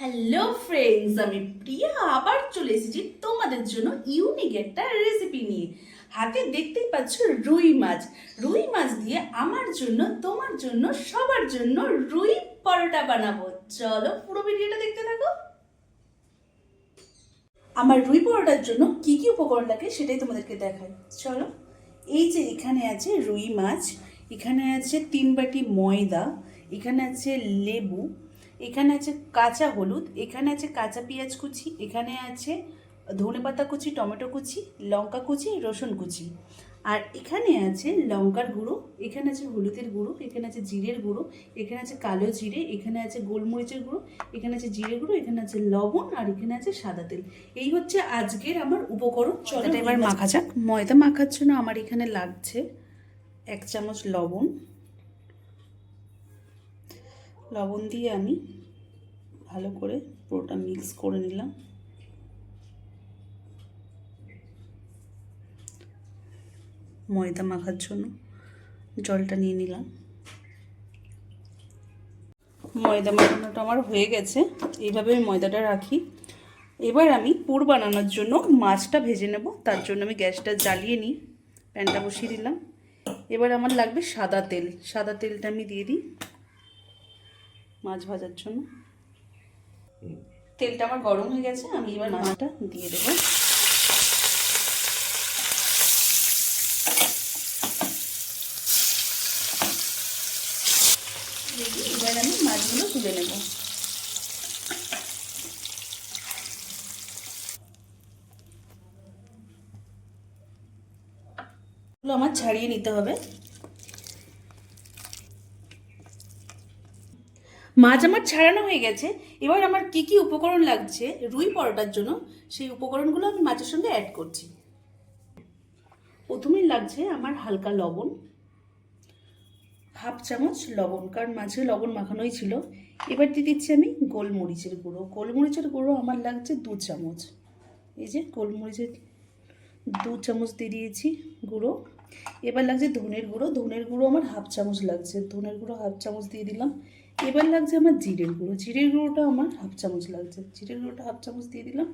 Hello friends আমি প্রিয়া আবার চলে এসেছি তোমাদের জন্য ইউনিক একটা রেসিপি নিয়ে। হাতে দেখতেই পাচ্ছ রুই মাছ। রুই মাছ দিয়ে আমার জন্য, তোমার জন্য, সবার জন্য রুই পরোটা বানাবো। চলো পুরো ভিডিওটা দেখতে থাকো। আমার রুই পরোটার জন্য কি কি উপকরণ লাগে সেটাই তোমাদেরকে দেখাই। চলো, এই যে এখানে আছে রুই মাছ, এখানে আছে তিন বাটি ময়দা, এখানে আছে লেবু এখানে আছে কাঁচা হলুদ এখানে আছে কাঁচা পেঁয়াজ কুচি এখানে আছে ধনে পাতা কুচি টমেটো কুচি লঙ্কা কুচি রসুন কুচি আর এখানে আছে লঙ্কার গুঁড়ো এখানে আছে হলুদের গুঁড়ো এখানে আছে জিরের গুঁড়ো এখানে আছে কালো জিরে এখানে আছে গোলমরিচের গুঁড়ো এখানে আছে জিরে গুঁড়ো এখানে আছে লবণ আর এখানে আছে সাদা তেল এই হচ্ছে আজকের আমার উপকরণ চলো এবার মাখা যাক ময়দা মাখার জন্য আমার এখানে লাগছে এক চামচ লবণ লবণ দিয়ে আমি ভালো করে পুরোটা মিক্স করে নিলাম। ময়দা মাখার জন্য জলটা নিয়ে নিলাম। ময়দা মাখানোটা আমার হয়ে গেছে, এইভাবে আমি ময়দাটা রাখি। এবার আমি পুর বানানোর জন্য মাছটা ভেজে নেব, তার জন্য আমি গ্যাসটা জ্বালিয়ে নিই, প্যানটা বসিয়ে দিলাম। এবার আমার লাগবে সাদা তেল, সাদা তেলটা আমি দিয়ে দিই। মাছ ভাজার জন্য। তেলটা আমার গরম হয়ে গেছে আমি এবার মাছটা দিয়ে দেবো। এবার আমি মাছগুলো তুলে নেব। আমার ছাড়িয়ে নিতে হবে। মাছ আমার ছাড়ানো হয়ে গেছে। এবার আমার কি কি উপকরণ লাগছে রুই পরোটার জন্য, সেই উপকরণগুলো আমি মাছের সঙ্গে অ্যাড করছি। প্রথমেই লাগছে আমার হালকা লবণ। হাফ চামচ লবণ, কারণ মাছে লবণ মাখানোই ছিল। এবার দিয়ে দিচ্ছি আমি গোলমরিচের গুঁড়ো। গোলমরিচের গুঁড়ো আমার লাগছে দু চামচ। এই যে গোলমরিচের দু চামচ দিয়ে দিয়েছি গুঁড়ো। এবার লাগছে ধনের গুঁড়ো। ধনের গুঁড়ো আমার হাফ চামচ লাগছে। ধনের গুঁড়ো হাফ চামচ দিয়ে দিলাম। এবার লাগছে আমার জিরের গুঁড়ো। জিরের গুঁড়োটা আমার হাফ চামচ লাগছে। জিরের গুঁড়োটা হাফ চামচ দিয়ে দিলাম।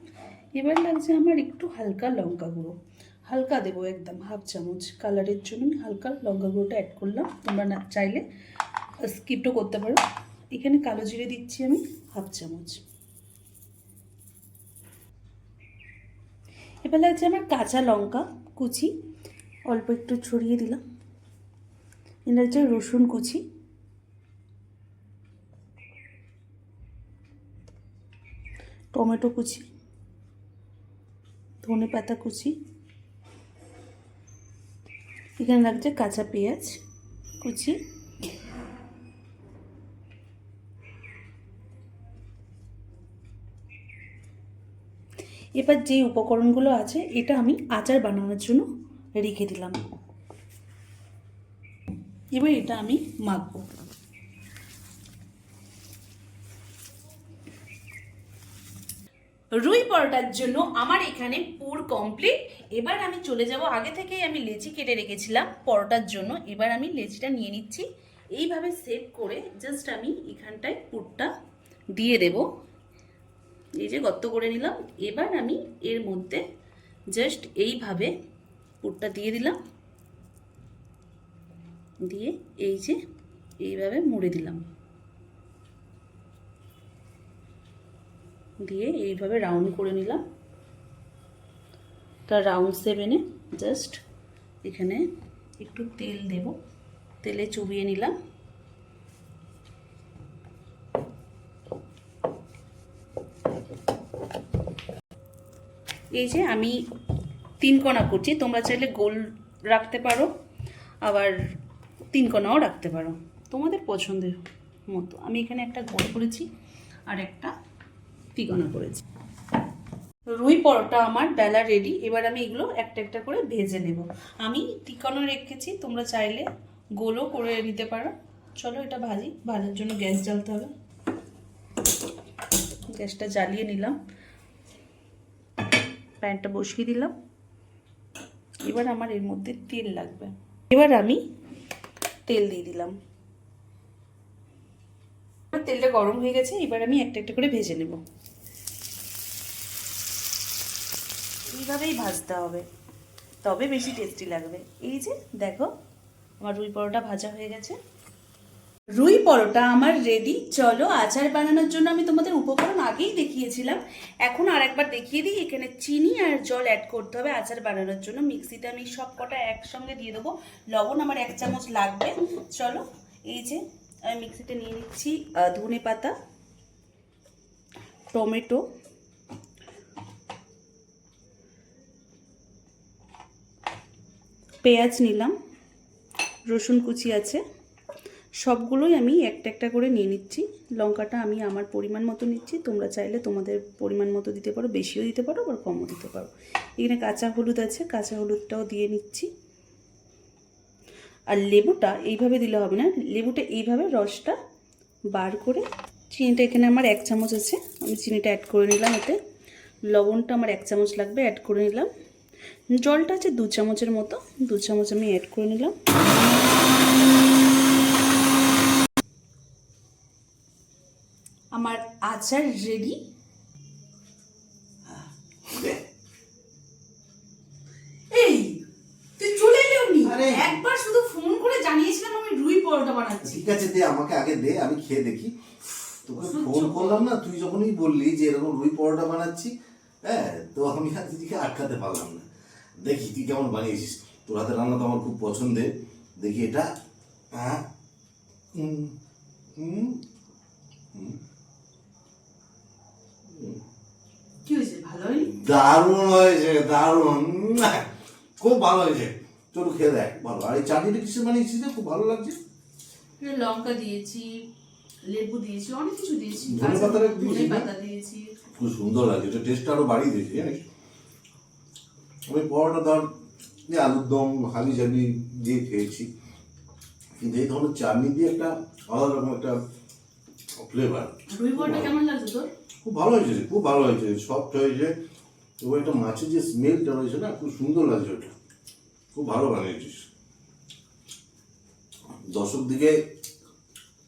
এবার লাগছে আমার একটু হালকা লঙ্কা গুঁড়ো। হালকা দেবো একদম হাফ চামচ। কালারের জন্য আমি হালকা লঙ্কা গুঁড়োটা অ্যাড করলাম। তোমরা না চাইলে স্কিপও করতে পারো। এখানে কালো জিরে দিচ্ছি আমি হাফ চামচ। এবার লাগছে আমার কাঁচা লঙ্কা কুচি। অল্প একটু ছড়িয়ে দিলাম। এটা হচ্ছে রসুন কুচি। টমেটো কুচি, ধনে পাতা কুচি, এখানে লাগছে কাঁচা পেঁয়াজ কুচি, এবার যে উপকরণগুলো আছে, এটা আমি আচার বানানোর জন্য রেখে দিলাম। এবার এটা আমি মাখবো। রুই পরোটার জন্য আমার এখানে পুর কমপ্লিট এবার আমি চলে যাব, আগে থেকেই আমি লেচি কেটে রেখেছিলাম পরোটার জন্য। এবার আমি লেচিটা নিয়ে নিচ্ছি। এইভাবে সেভ করে জাস্ট আমি এখানটায় পুরটা দিয়ে দেব। এই যে গর্ত করে নিলাম। এবার আমি এর মধ্যে জাস্ট এইভাবে পুরটা দিয়ে দিলাম। দিয়ে এই যে এইভাবে মুড়ে দিলাম। দিয়ে এইভাবে রাউন্ড করে নিলাম। তার রাউন্ড সেভেনে জাস্ট এখানে একটু তেল দেব। তেলে চুবিয়ে নিলাম। এই যে আমি তিন কণা করছি, তোমরা চাইলে গোল রাখতে পারো, আবার তিন কণাও রাখতে পারো। তোমাদের পছন্দের মতো। আমি এখানে একটা গোল করেছি, আর একটা তিকোনা করেছি। রুই পরোটা আমার বেলা রেডি এবার আমি এগুলো একটা একটা করে ভেজে নেব। আমি তিকোনা রেখেছি, তোমরা চাইলে গোলও করে নিতে পারো। চলো এটা ভাজি, ভাজার জন্য গ্যাস জ্বালতে হবে। গ্যাসটা জ্বালিয়ে নিলাম। প্যানটা বসিয়ে দিলাম। এবার আমার এর মধ্যে তেল লাগবে। এবার আমি তেল দিয়ে দিলাম। তেলটা গরম হয়ে গেছে, এবার আমি একটা একটা করে ভেজে নেব। এইভাবেই ভাজতে হবে। তবে বেশি টেস্টি লাগবে। এই যে, দেখো, আমার রুই পরোটা ভাজা হয়ে গেছে। রুই পরোটা আমার রেডি চলো, আচার বানানোর জন্য আমি তোমাদের উপকরণ আগেই দেখিয়েছিলাম। এখন আর একবার দেখিয়ে দিই, এখানে চিনি আর জল অ্যাড করতে হবে আচার বানানোর জন্য। মিক্সিতে আমি সব কটা একসঙ্গে দিয়ে দেবো। লবণ আমার এক চামচ লাগবে। চলো, এই যে, আমি মিক্সিতে নিয়ে নিচ্ছি ধনে পাতা টমেটো পেঁয়াজ নিলাম, রসুন কুচি আছে, সবগুলোই আমি একটা একটা করে নিয়ে নিচ্ছি। লঙ্কাটা আমি আমার পরিমাণ মতো নিচ্ছি, তোমরা চাইলে তোমাদের পরিমাণ মতো দিতে পারো, বেশিও দিতে পারো, আবার কমও দিতে পারো। এখানে কাঁচা হলুদ আছে, কাঁচা হলুদটাও দিয়ে নিচ্ছি। আর লেবুটা এইভাবে দিলে হবে না, লেবুটা এইভাবে রসটা বার করে, চিনিটা এখানে আমার এক চামচ আছে, আমি চিনিটা অ্যাড করে নিলাম এতে। লবণটা আমার এক চামচ লাগবে অ্যাড করে নিলাম। জলটা আছে দু চামচের মতো দু চামচ আমি অ্যাড করে নিলাম। আমার আচার রেডি এই তুই চলে এলি। একবার শুধু ফোন করে জানিয়েছিলাম আমি রুই পরোটা বানাচ্ছি। ঠিক আছে দে আমাকে আগে দে আমি খেয়ে দেখি। তোকে ফোন করলাম না তুই যখনই বললি যে এরকম রুই পরোটা বানাচ্ছি হ্যাঁ তো আমি আটকাতে পারলাম না। দেখি তুই কেমন বানিয়েছিস? তোর হাতে রান্না তো আমার খুব পছন্দের। দেখি এটা। হ্যাঁ হুম হুম হুম। কি হয়েছে? ভালো দারুণ হয়েছে দারুণ। খুব ভালো হয়েছে। চলো খেয়ে দেখ ভালো। আর এই চাটনিটা কিসে বানিয়েছিস খুব ভালো লাগছে। লঙ্কা দিয়েছি লেবু দিয়েছি অনেক কিছু দিয়েছি। ধনে দিয়েছি পাতা দিয়েছি। খুব সুন্দর লাগছে। এটা টেস্টটা আরও বাড়িয়ে দিয়েছে জানিস? আমি পরোটা ধর যে আলুর দম হাবি জাবি দিয়ে খেয়েছি। কিন্তু এই ধরনের চাটনি দিয়ে একটা আলাদা রকম একটা ফ্লেভার খুব ভালো হয়েছে খুব ভালো হয়েছে সফট হয়েছে। এবং একটা মাছের যে স্মেলটা রয়েছে না খুব সুন্দর লাগছে ওটা। খুব ভালো বানিয়েছিস। দর্শক দিকে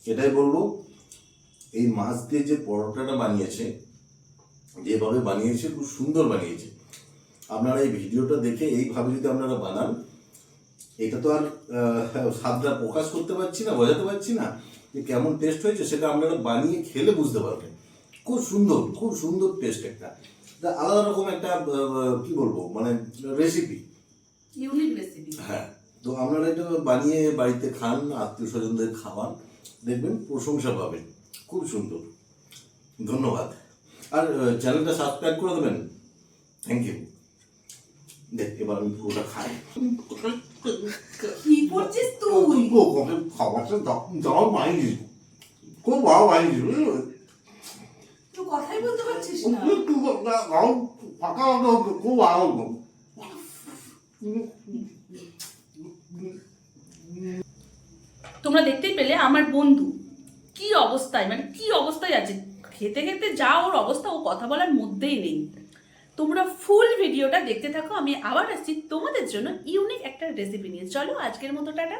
এটাই বলব এই মাছ দিয়ে যে পরোটাটা বানিয়েছে যেভাবে বানিয়েছে খুব সুন্দর বানিয়েছে। আপনারা এই ভিডিওটা দেখে এইভাবে যদি আপনারা বানান এটা তো আর স্বাদটা প্রকাশ করতে পারছি না বোঝাতে পারছি না যে কেমন টেস্ট হয়েছে সেটা আপনারা বানিয়ে খেলে বুঝতে পারবেন। খুব সুন্দর খুব সুন্দর টেস্ট একটা। আলাদা রকম একটা কি বলব মানে রেসিপি ইউনিক রেসিপি হ্যাঁ। তো আপনারা এটা বানিয়ে বাড়িতে খান আত্মীয় স্বজনদের খাওয়ান দেখবেন প্রশংসা পাবেন। খুব সুন্দর। ধন্যবাদ। আর চ্যানেলটা সাবস্ক্রাইব করে দেবেন। থ্যাংক ইউ দেখ এবার আমি পুরোটা খাই কি করছিস তুই খাবারটা দাও খুব ভালো বানিয়েছিস বুঝলি তুই কথাই বলতে পারছিস না ফাঁকা তোমরা দেখতেই পেলে আমার বন্ধু। কি অবস্থায়? মানে কি অবস্থায় আছে? খেতে খেতে যা ওর অবস্থা ও কথা বলার মধ্যেই নেই। তোমরা ফুল ভিডিওটা দেখতে থাকো, আমি আবার আসছি তোমাদের জন্য ইউনিক একটা রেসিপি নিয়ে। চলো আজকের মতো টাটা।